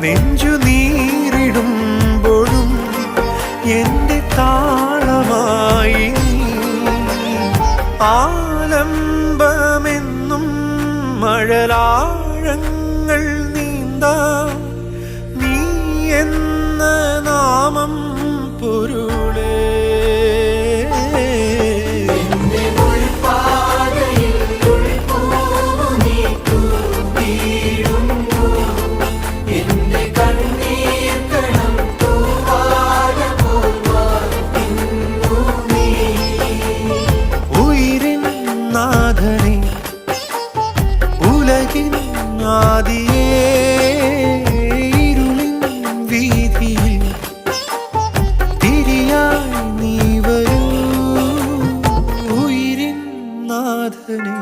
നെഞ്ചു നീരിടുമ്പോഴും എന്റെ താളമായി. ആലംബമെന്നും മഴലാഴങ്ങൾ നീന്താ നീ എന്ന നാമം ഉലകിൻ ഇരുളിൻ വീതിയിൽ തിരിയായി നീ വരൂ ഉയിരിൻ നാഥനേ.